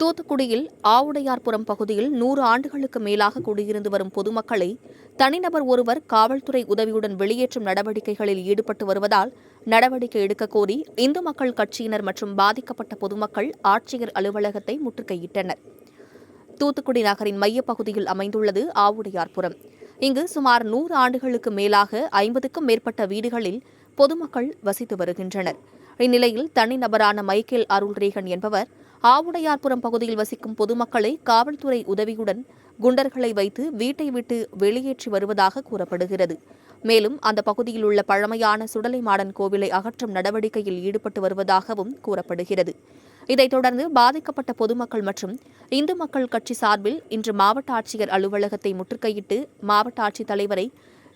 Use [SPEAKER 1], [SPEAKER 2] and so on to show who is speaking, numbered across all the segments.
[SPEAKER 1] தூத்துக்குடியில் ஆவுடையார்புரம் பகுதியில் நூறு ஆண்டுகளுக்கு மேலாக குடியிருந்து வரும் பொதுமக்களை தனிநபர் ஒருவர் காவல்துறை உதவியுடன் வெளியேற்றும் நடவடிக்கைகளில் ஈடுபட்டு வருவதால் நடவடிக்கை எடுக்க கோரி இந்து மக்கள் கட்சியினர் மற்றும் பாதிக்கப்பட்ட பொதுமக்கள் ஆட்சியர் அலுவலகத்தை முற்றுகையிட்டனர். தூத்துக்குடி நகரின் மையப்பகுதியில் அமைந்துள்ளது ஆவுடையார்புரம். இங்கு சுமார் நூறு ஆண்டுகளுக்கு மேலாக ஐம்பதுக்கும் மேற்பட்ட வீடுகளில் பொதுமக்கள் வசித்து வருகின்றனர். இந்நிலையில் தனிநபரான மைக்கேல் அருள்ரேகன் என்பவர் ஆவுடையார்புரம் பகுதியில் வசிக்கும் பொதுமக்களை காவல்துறை உதவியுடன் குண்டர்களை வைத்து வீட்டை விட்டு வெளியேற்றி வருவதாக கூறப்படுகிறது. மேலும் அந்த பகுதியில் உள்ள பழமையான சுடலைமாடன் கோவிலை அகற்றும் நடவடிக்கையில் ஈடுபட்டு வருவதாகவும் கூறப்படுகிறது. இதைத் தொடர்ந்து பாதிக்கப்பட்ட பொதுமக்கள் மற்றும் இந்து மக்கள் கட்சி சார்பில் இன்று மாவட்ட ஆட்சியர் அலுவலகத்தை முற்றுகையிட்டு மாவட்ட ஆட்சித் தலைவரை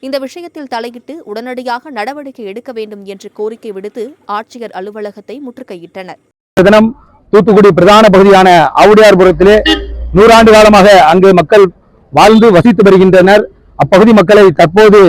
[SPEAKER 1] இந்த விஷயத்தில் தலையிட்டு உடனடியாக நடவடிக்கை எடுக்க வேண்டும் என்று கோரிக்கை விடுத்து ஆட்சியர் அலுவலகத்தை முற்றுகையிட்டனர்.
[SPEAKER 2] தினம் தூத்துக்குடி பிரதான பகுதியான ஆவுடையார்புரத்திலே நூறாண்டு காலமாக அங்கு மக்கள் வாழ்ந்து வசித்து வருகின்றனர். அப்பகுதி மக்களை தற்போது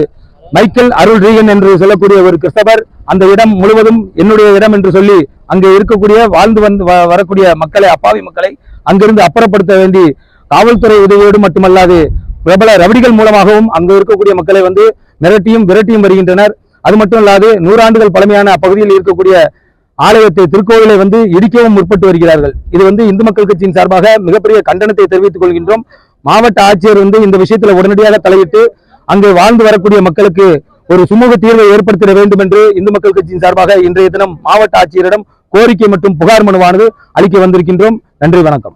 [SPEAKER 2] மைக்கேல் அருள் ரீகன் என்று சொல்லக்கூடிய ஒரு கிறிஸ்தவர் அந்த இடம் முழுவதும் என்னுடைய இடம் என்று சொல்லி அங்கே இருக்கக்கூடிய வாழ்ந்து வந்து வ- வரக்கூடிய மக்களை அப்பாவி மக்களை அங்கிருந்து அப்புறப்படுத்த வேண்டி காவல்துறை உதவியோடு மட்டுமல்லாது பிரபல ரவடிகள் மூலமாகவும் அங்கு இருக்கக்கூடிய மக்களை வந்து மிரட்டியும் விரட்டியும் வருகின்றனர். அது மட்டும் இல்லாது நூறாண்டுகள் பழமையான அப்பகுதியில் இருக்கக்கூடிய ஆலயத்தை திருக்கோவிலை வந்து இடிக்கவும் முற்பட்டு வருகிறார்கள். இது வந்து இந்து மக்கள் கட்சியின் சார்பாக மிகப்பெரிய கண்டனத்தை தெரிவித்துக் கொள்கின்றோம். மாவட்ட ஆட்சியர் வந்து இந்த விஷயத்தில் உடனடியாக தலையிட்டு அங்கு வாழ்ந்து வரக்கூடிய மக்களுக்கு ஒரு சுமூக தீர்வை ஏற்படுத்திட வேண்டும் என்று இந்து மக்கள் கட்சியின் சார்பாக இன்றைய தினம் மாவட்ட ஆட்சியரிடம் கோரிக்கை மற்றும் புகார் மனுவானது அளிக்க வந்திருக்கின்றோம். நன்றி வணக்கம்.